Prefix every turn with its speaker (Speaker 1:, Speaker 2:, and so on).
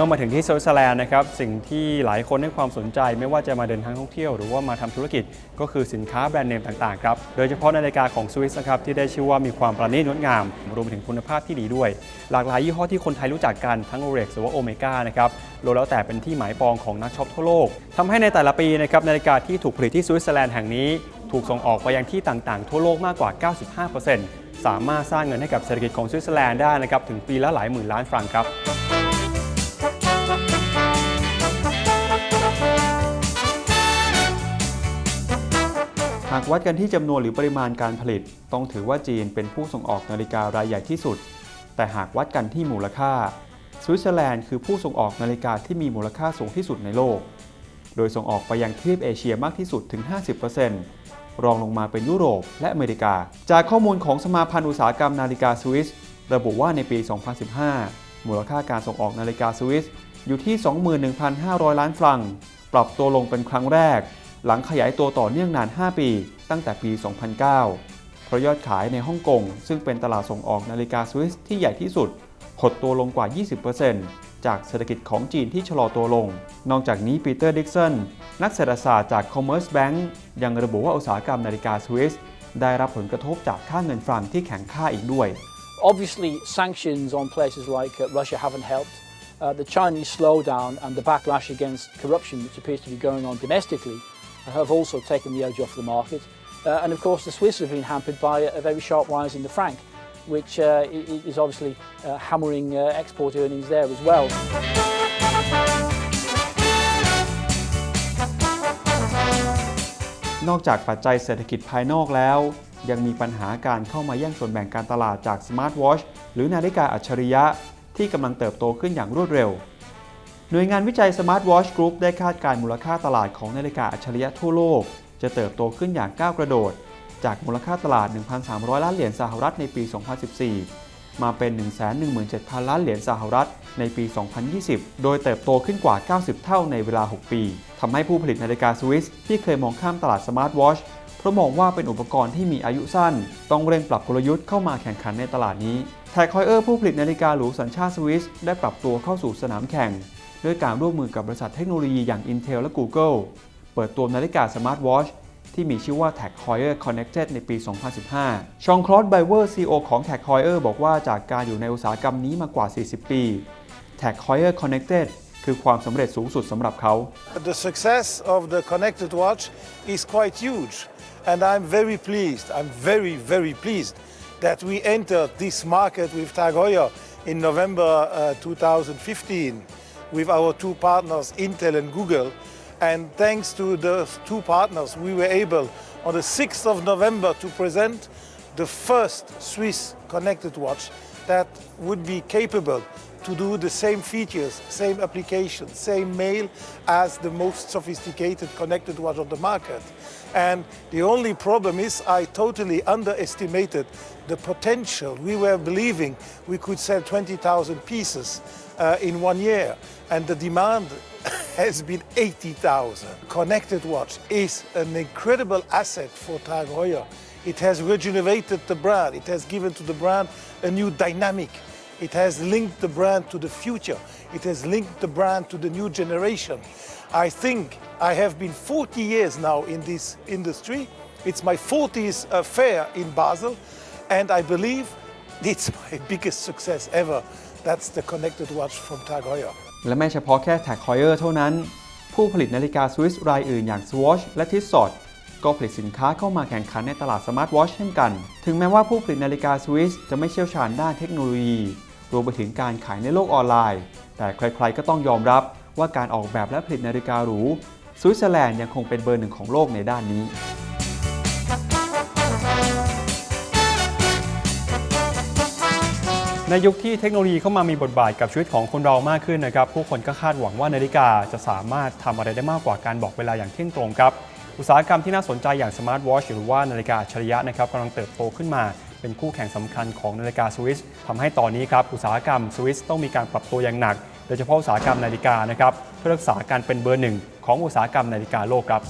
Speaker 1: มื่อมาถึงที่สวิตเซอร์แลนด์นะครับสิ่งที่หลายคนให้ความสนใจไม่ว่าจะมาเดินทางท่องเที่ยวหรือว่ามาทำธุรกิจก็คือสินค้าแบรนด์เนมต่างๆครับโดยเฉพาะนาฬิกาของสวิสนะครับที่ได้ชื่อว่ามีความประณีตงดงาม รวมไปถึงคุณภาพที่ดีด้วย หลากหลายยี่ห้อที่คนไทยรู้จักกันทั้งโรเล็กหรือว่าโอเมก้านะครับรวมแล้วแต่เป็นที่หมายปองของนักช็อปทั่วโลกทำให้ในแต่ละปีนะครับนาฬิกาที่ถูกผลิตที่สวิตเซอร์แลนด์แห่งนี้ถูกส่งออกไปยังที่ต่างๆ ทั่วโลกมากกว่า 95%สามารถสร้างเงินให้กับเศรษฐกิจของสวิตเซอร์แลนด์ได้นะครับถึงปีละหลายหมื่นล้านฟรังก์ครับากวัดกันที่จำนวนหรือปริมาณการผลิต ต้องถือว่าจีนเป็นผู้ส่งออกนาฬิการายใหญ่ที่สุด แต่หากวัดกันที่มูลค่า สวิตเซอร์แลนด์คือผู้ส่งออกนาฬิกาที่มีมูลค่าสูงที่สุดในโลก โดยส่งออกไปยังทวีปเอเชียมากที่สุดถึง 50%รองลงมาเป็นยุโรปและอเมริกา จากข้อมูลของสมาพันธ์อุตสาหกรรมนาฬิกาสวิสระบุว่าในปี 2015 มูลค่าการส่งออกนาฬิกาสวิสอยู่ที่ 21,500 ล้านฟรัง ปรับตัวลงเป็นครั้งแรก หลังขยายตัวต่อเนื่องนาน 5 ปี ตั้งแต่ปี 2009 เพราะยอดขายในฮ่องกงซึ่งเป็นตลาดส่งออกนาฬิกาสวิสที่ใหญ่ที่สุดหดตัวลงกว่า 20%จากเศรษฐกิจของจีนที่ชะลอตัวลง นอกจากนี้ปีเตอร์ดิกสันนักเศรษฐศาสตร์จาก Commerce Bank ยังระบุว่าอุตสาหกรรมนาฬิกาสวิสได้รับผลกระทบจากค่าเงินฟรังที่แข็งค่าอีกด้วย
Speaker 2: Obviously, sanctions on places like Russia haven't helped. Uh, the Chinese slowdown and the backlash against corruption, which appears to be going on domestically, have also taken the edge off the market. Uh, and of course, the Swiss have been hampered by a, a very sharp rise in the franc, which uh, i- i- is obviously uh, hammering uh, export earnings there as well.
Speaker 1: นอกจากปัจจัยเศรษฐกิจภายนอกแล้ว ยังมีปัญหาการเข้ามาแย่งส่วนแบ่งการตลาดจากสมาร์ทวอชหรือนาฬิกาอัจฉริยะ ที่กำลังเติบโตขึ้นอย่างรวดเร็ว หน่วยงานวิจัย Smart Watch Group ได้คาดการ์มูลค่าตลาดของนาฬิกาอัจฉริยะทั่วโลก จะเติบโตขึ้นอย่างก้าวกระโดด จากมูลค่าตลาด 1,300 ล้านเหรียญสหรัฐในปี 2014 มาเป็น 117,000 ล้านเหรียญสหรัฐในปี 2020 โดยเติบโตขึ้นกว่า 90 เท่าในเวลา 6 ปี ทำให้ผู้ผลิตนาฬิกาสวิสที่เคยมองข้ามตลาดสมาร์ทวอชเพราะมองว่าเป็นอุปกรณ์ที่มีอายุสั้น ต้องเร่งปรับกลยุทธ์เข้ามาแข่งขันในตลาดนี้แท็กคอยเออร์ผู้ผลิตนาฬิกาหรูสัญชาติสวิสได้ปรับตัวเข้าสู่สนามแข่ง ด้วยการร่วมมือกับบริษัทเทคโนโลยีอย่าง Intel และ Google เปิดตัวนาฬิกาสมาร์ทวอชที่มีชื่อว่า Tag Heuer Connected ในปี 2015 ชองคลอสไบเวอร์ CEO ของ Tag Heuer บอกว่าจากการอยู่ในอุตสาหกรรมนี้มากว่า 40 ปี Tag Heuer Connected คือความสำเร็จสูงสุดสำหรับเขา
Speaker 3: The success of the connected watch is quite huge, and I'm very pleased. I'm very, very pleased that we entered this market with Tag Heuer in November uh, 2015 with our two partners, Intel and Google. And thanks to those two partners, we were able on the 6th of November to present the first Swiss connected watch that would be capable to do the same features, same applications, same mail as the most sophisticated connected watch on the market. And the only problem is I totally underestimated the potential. We were believing we could sell 20,000 pieces uh, in one year, and the demand has been 80,000. Connected watch is an incredible asset for Tag Heuer. It has regenerated the brand. It has given to the brand a new dynamic. It has linked the brand to the future. It has linked the brand to the new generation. I think I have been 40 years now in this industry. It's my 40th uh, fair in Basel, and I believe it's my biggest success ever. That's the connected watch from Tag Heuer.
Speaker 1: และไม่เฉพาะแค่ Tag Heuer เท่านั้น ผู้ผลิตนาฬิกาสวิสรายอื่นอย่าง Swatch และ Tissot ก็ผลิตสินค้าเข้ามาแข่งขันในตลาดสมาร์ทวอชเช่นกัน ถึงแม้ว่าผู้ผลิตนาฬิกาสวิสจะไม่เชี่ยวชาญด้านเทคโนโลยี รวมไปถึงการขายในโลกออนไลน์ แต่ใครๆก็ต้องยอมรับว่าการออกแบบและผลิตนาฬิกาหรูสวิตเซอร์แลนด์ยังคงเป็นเบอร์หนึ่งของโลกในด้านนี้ ในยุคที่เทคโนโลยีเข้ามามีบทบาทกับชีวิตของคนเรามากขึ้นนะครับ ผู้คนก็คาดหวังว่านาฬิกาจะสามารถทำอะไรได้มากกว่าการบอกเวลาอย่างเที่ยงตรงครับ อุตสาหกรรมที่น่าสนใจอย่างสมาร์ทวอชหรือว่านาฬิกาอัจฉริยะนะครับกำลังเติบโตขึ้นมาเป็นคู่แข่งสำคัญของนาฬิกาสวิสทำให้ตอนนี้ครับอุตสาหกรรมสวิสต้องมีการปรับตัวอย่างหนัก โดยเฉพาะอุตสาหกรรมนาฬิกานะครับเพื่อรักษาการเป็นเบอร์หนึ่งของอุตสาหกรรมนาฬิกาโลกครับ